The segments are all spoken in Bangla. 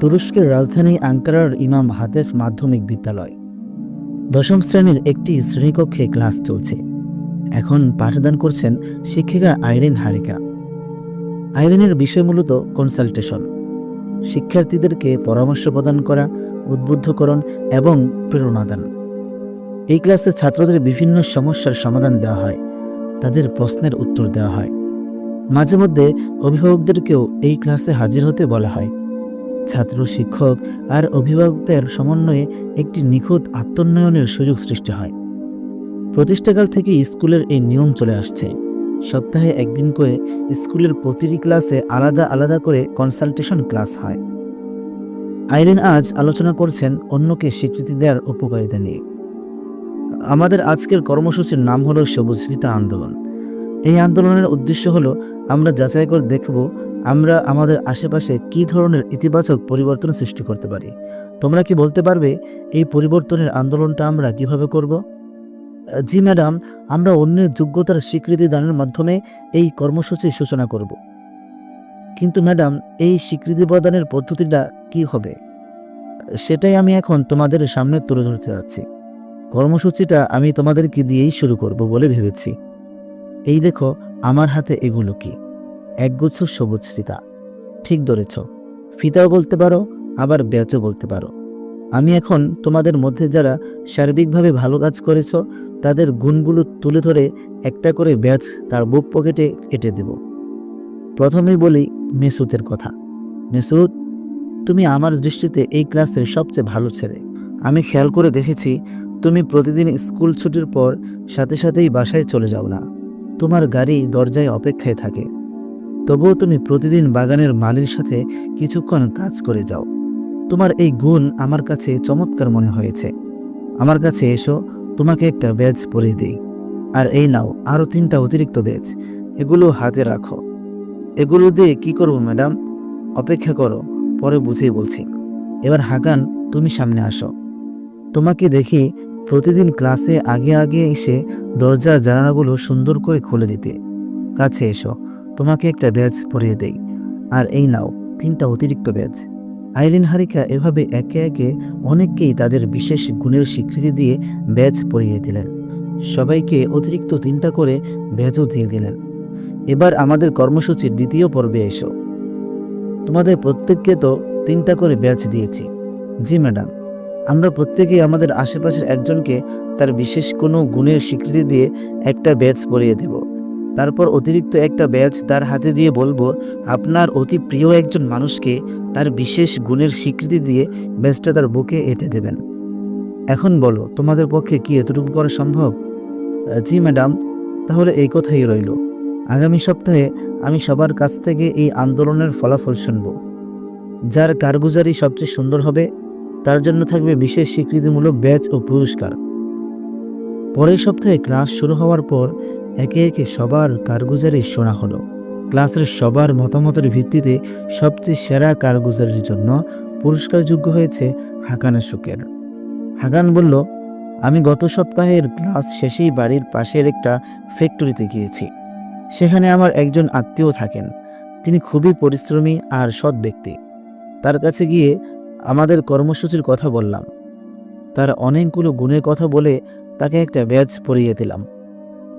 তুরস্কের রাজধানী আঙ্কারার ইমাম হাতেফ মাধ্যমিক বিদ্যালয়। দশম শ্রেণির একটি শ্রেণীকক্ষে ক্লাস চলছে। এখন পাঠদান করছেন শিক্ষিকা আইরিন হারিকা। আইরিনের বিষয় মূলত কনসালটেশন। শিক্ষার্থীদেরকে পরামর্শ প্রদান করা, উদ্বুদ্ধকরণ এবং প্রেরণা দান। এই ক্লাসে ছাত্রদের বিভিন্ন সমস্যার সমাধান দেওয়া হয়, তাদের প্রশ্নের উত্তর দেওয়া হয়। মাঝে মধ্যে অভিভাবকদেরকেও এই ক্লাসে হাজির হতে বলা হয়। ছাত্র শিক্ষক আর অভিভাবকদের সমন্বয়ে একটি নিখুঁত আত্মোন্নয়নের সুযোগ সৃষ্টি হয়। প্রতিষ্ঠাকাল থেকে স্কুলের এই নিয়ম চলে আসছে। সপ্তাহে একদিন করে স্কুলের প্রতিটি ক্লাসে আলাদা আলাদা করে কনসালটেশন ক্লাস হয়। আইরিন আজ আলোচনা করছেন অন্যকে স্বীকৃতি দেওয়ার উপকারিতা নিয়ে। আমাদের আজকের কর্মসূচির নাম হলো সবুজ ফিতা আন্দোলন। এই আন্দোলনের উদ্দেশ্য হলো আমরা যাচাই করে দেখব আমরা আমাদের আশেপাশে কী ধরনের ইতিবাচক পরিবর্তন সৃষ্টি করতে পারি? তোমরা কি বলতে পারবে এই পরিবর্তনের আন্দোলনটা আমরা কীভাবে করব? জি ম্যাডাম, আমরা অন্যের যোগ্যতার স্বীকৃতি দানের মাধ্যমে এই কর্মসূচির সূচনা করব। কিন্তু ম্যাডাম, এই স্বীকৃতি প্রদানের পদ্ধতিটা কি হবে? সেটাই আমি এখন তোমাদের সামনে তুলে ধরতে যাচ্ছি। কর্মসূচিটা আমি তোমাদেরকে দিয়েই শুরু করব বলে ভেবেছি। এই দেখো, আমার হাতে এগুলো কি? একগুচ্ছ সবুজ ফিতা। ঠিক ধরেছ। ফিতাও বলতে পারো, আবার ব্যাচও বলতে পারো। আমি এখন তোমাদের মধ্যে যারা সার্বিকভাবে ভালো কাজ করেছ, তাদের গুণগুলো তুলে ধরে একটা করে ব্যাচ তার বুক পকেটে এঁটে দেব। প্রথমেই বলি মেসুতের কথা। মেসুদ তুমি আমার দৃষ্টিতে এই ক্লাসের সবচেয়ে ভালো ছেলে। আমি খেয়াল করে দেখেছি, তুমি প্রতিদিন স্কুল ছুটির পর সাথে সাথেই বাসায় চলে যাও না। তোমার গাড়ি দরজায় অপেক্ষায় থাকে। তবুও তুমি প্রতিদিন বাগানের মালির সাথে কিছুক্ষণ কাজ করে যাও। তোমার এই গুণ আমার কাছে চমৎকার মনে হয়েছে। আমার কাছে এসো, তোমাকে একটা ব্যাজ পরিয়ে দিই। আর এই নাও আরও তিনটা অতিরিক্ত ব্যাজ। এগুলো হাতে রাখো। এগুলো দিয়ে কি করব, ম্যাডাম? অপেক্ষা করো, পরে বুঝেই বলছি। এবার হাকান তুমি সামনে আসো। তোমাকে দেখি প্রতিদিন ক্লাসে আগে আগে এসে দরজা জানালাগুলো সুন্দর করে খুলে দিতে। কাছে এসো। তোমাকে একটা ব্যাজ পরিয়ে দেই। আর এই নাও, তিনটা অতিরিক্ত ব্যাজ আইলিন হারিকা এভাবে একে একে অনেককেই তাদের বিশেষ গুণের স্বীকৃতি দিয়ে ব্যাজ পরিয়ে দিলেন। সবাইকে অতিরিক্ত তিনটা করে ব্যাজও দিয়ে দিলেন। এবার আমাদের কর্মসূচির দ্বিতীয় পর্বে এসো। তোমাদের প্রত্যেককে তো তিনটা করে ব্যাচ দিয়েছি। জি, ম্যাডাম। আমরা প্রত্যেকেই আমাদের আশেপাশের একজনকে তার বিশেষ কোনো গুণের স্বীকৃতি দিয়ে একটা ব্যাচ পরিয়ে দেব। তারপর অতিরিক্ত একটা ব্যাচ তার হাতে দিয়ে বলব, আপনার অতি প্রিয় একজন মানুষকে তার বিশেষ গুণের স্বীকৃতি দিয়ে ব্যাচটা তার বুকে এঁটে দেবেন। এখন বলো, তোমাদের পক্ষে কি এতটুকু করা সম্ভব? জি, ম্যাডাম, তাহলে এই কথাই রইল। আগামী সপ্তাহে আমি সবার কাছ থেকে এই আন্দোলনের ফলাফল শুনব। যার কারগুজারি সবচেয়ে সুন্দর হবে, তার জন্য থাকবে বিশেষ স্বীকৃতিমূলক ব্যাচ ও পুরস্কার। পরের সপ্তাহে ক্লাস শুরু হওয়ার পর একে একে সবার কারগুজারি শোনা হলো। ক্লাসের সবার মতামতের ভিত্তিতে সবচেয়ে সেরা কারগুজারির জন্য পুরস্কারযোগ্য হয়েছে হাকানের সুকের। হাকান বলল, আমি গত সপ্তাহের ক্লাস শেষেই বাড়ির পাশের একটা ফ্যাক্টরিতে গিয়েছি। সেখানে আমার একজন আত্মীয় থাকেন। তিনি খুবই পরিশ্রমী আর সৎ ব্যক্তি। তার কাছে গিয়ে আমাদের কর্মসূচির কথা বললাম। তার অনেকগুলো গুণের কথা বলে তাকে একটা ব্যাজ পরিয়ে দিলাম।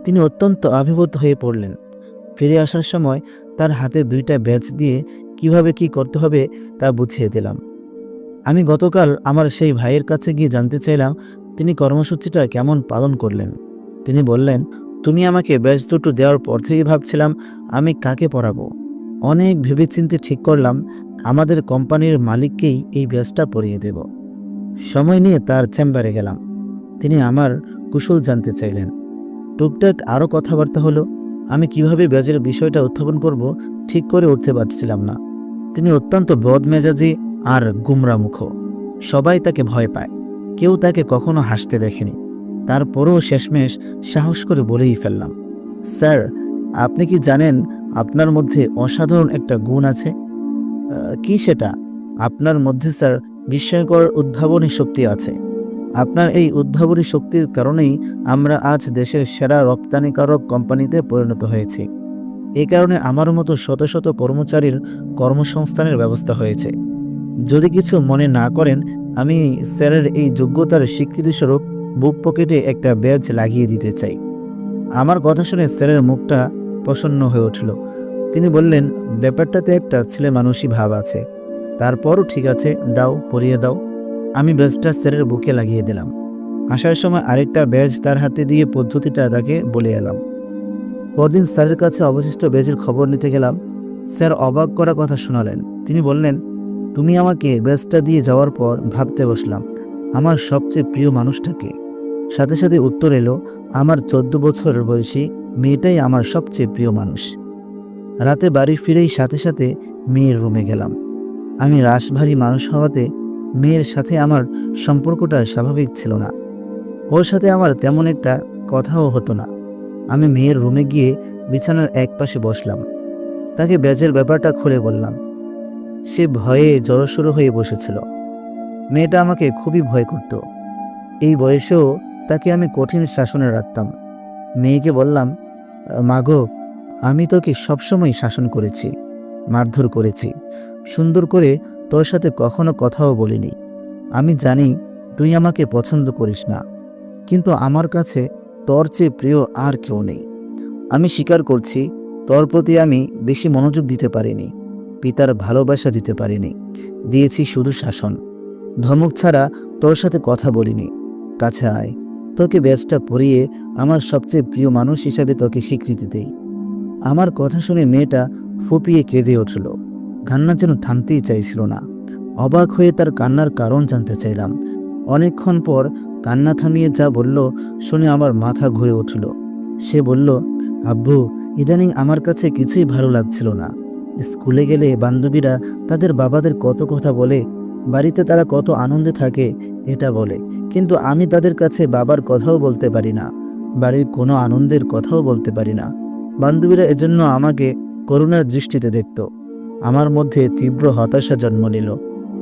তিনি অত্যন্ত আবির্ভূত হয়ে পড়লেন। ফিরে আসার সময় তার হাতে দুইটা ব্যাচ দিয়ে কীভাবে কি করতে হবে তা বুঝিয়ে দিলাম। আমি গতকাল আমার সেই ভাইয়ের কাছে গিয়ে জানতে চাইলাম, তিনি কর্মসূচিটা কেমন পালন করলেন। তিনি বললেন, তুমি আমাকে ব্যাচ দুটো দেওয়ার পর থেকেই ভাবছিলাম আমি কাকে পড়াবো। অনেক ভেবেচিন্তে ঠিক করলাম, আমাদের কোম্পানির মালিককেই এই ব্যাচটা পরিয়ে দেব। সময় নিয়ে তার চেম্বারে গেলাম। তিনি আমার কুশল জানতে চাইলেন। টুকটাক আরও কথাবার্তা হলো, আমি কীভাবে ব্যাজের বিষয়টা উত্থাপন করব ঠিক করে উঠতে পারছিলাম না। তিনি অত্যন্ত বদমেজাজি আর গুমরামুখ। সবাই তাকে ভয় পায়। কেউ তাকে কখনো হাসতে দেখেনি। তারপরও শেষমেশ সাহস করে বলেই ফেললাম, স্যার, আপনি কি জানেন আপনার মধ্যে অসাধারণ একটা গুণ আছে? কি সেটা? আপনার মধ্যে, স্যার, বিস্ময়কর উদ্ভাবনী শক্তি আছে। আপনার এই উদ্ভাবনী শক্তির কারণেই আমরা আজ দেশের সেরা রপ্তানিকারক কোম্পানিতে পরিণত হয়েছি। এই কারণে আমার মতো শত শত কর্মচারীর কর্মসংস্থানের ব্যবস্থা হয়েছে। যদি কিছু মনে না করেন, আমি স্যারের এই যোগ্যতার স্বীকৃতিস্বরূপ বুক পকেটে একটা ব্যাজ লাগিয়ে দিতে চাই। আমার কথা শুনে স্যারের মুখটা প্রসন্ন হয়ে উঠল। তিনি বললেন, ব্যাপারটাতে একটা ছেলে মানুষই ভাব আছে। তারপরও ঠিক আছে, দাও, পরিয়ে দাও। আমি ব্যাজটা স্যারের বুকে লাগিয়ে দিলাম। আসার সময় আরেকটা ব্যাজ তার হাতে দিয়ে পদ্ধতিটা তাকে বলে এলাম। পরদিন স্যারের কাছে অবশিষ্ট ব্যাজের খবর নিতে গেলাম। স্যার অবাক করা কথা শোনালেন। তিনি বললেন, তুমি আমাকে ব্যাজটা দিয়ে যাওয়ার পর ভাবতে বসলাম। আমার সবচেয়ে প্রিয় মানুষটাকে। সাথে সাথে উত্তর এলো, আমার চোদ্দ বছরের বয়সী মেয়েটাই আমার সবচেয়ে প্রিয় মানুষ। রাতে বাড়ি ফিরেই সাথে সাথে মেয়ের রুমে গেলাম। আমি রাশভারী মানুষ হওয়াতে মেয়ের সাথে আমার সম্পর্কটা স্বাভাবিক ছিল না। ওর সাথে আমার তেমন একটা কথাও হতো না। আমি মেয়ের রুমে গিয়ে বিছানার এক পাশে বসলাম। তাকে ব্যাজের ব্যাপারটা খুলে বললাম। সে ভয়ে জড়সড়ো হয়ে বসেছিল। মেয়েটা আমাকে খুবই ভয় করত। এই বয়সেও তাকে আমি কঠিন শাসনে রাখতাম। মেয়েকে বললাম মাগো আমি তোকে সবসময় শাসন করেছি, মারধর করেছি, সুন্দর করে তোর সাথে কখনো কথাও বলিনি। আমি জানি তুই আমাকে পছন্দ করিস না, কিন্তু আমার কাছে তোর চেয়ে প্রিয় আর কেউ নেই। আমি স্বীকার করছি, তোর প্রতি আমি বেশি মনোযোগ দিতে পারিনি, পিতার ভালোবাসা দিতে পারিনি, দিয়েছি শুধু শাসন। ধমক ছাড়া তোর সাথে কথা বলিনি। কাছে আয়, তোকে ব্যাজটা পরিয়ে আমার সবচেয়ে প্রিয় মানুষ হিসাবে তোকে স্বীকৃতি দেই। আমার কথা শুনে মেয়েটা ফুপিয়ে কেঁদে উঠল। কান্না যেন থামতেই চাইছিল না। অবাক হয়ে তার কান্নার কারণ জানতে চাইলাম। অনেকক্ষণ পর কান্না থামিয়ে যা বলল শুনে আমার মাথা ঘুরে উঠল। সে বলল, আব্বু, ইদানিং আমার কাছে কিছুই ভালো লাগছিল না। স্কুলে গেলে বান্ধবীরা তাদের বাবাদের কত কথা বলে, বাড়িতে তারা কত আনন্দে থাকে, এটা বলে। কিন্তু আমি তাদের কাছে বাবার কথাও বলতে পারি না, বাড়ির কোনো আনন্দের কথাও বলতে পারি না। বান্ধবীরা এজন্য আমাকে করুণার দৃষ্টিতে দেখত। আমার মধ্যে তীব্র হতাশা জন্ম নিল।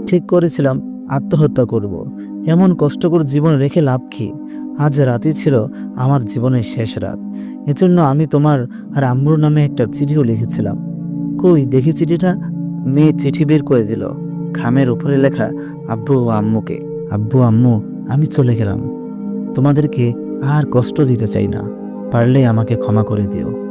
ঠিক করেছিলাম, আত্মহত্যা করব। এমন কষ্টকর জীবন রেখে লাভ কি? আজ রাতই ছিল আমার জীবনের শেষ রাত। এজন্য আমি তোমার আর আম্বুর নামে একটা চিঠিও লিখেছিলাম। কই, দেখি চিঠিটা? মেয়ে চিঠি বের করে দিল। খামের উপরে লেখা, আব্বু ও আম্মুকে। আব্বু, আম্মু, আমি চলে গেলাম। তোমাদেরকে আর কষ্ট দিতে চাই না। পারলে আমাকে ক্ষমা করে দিও।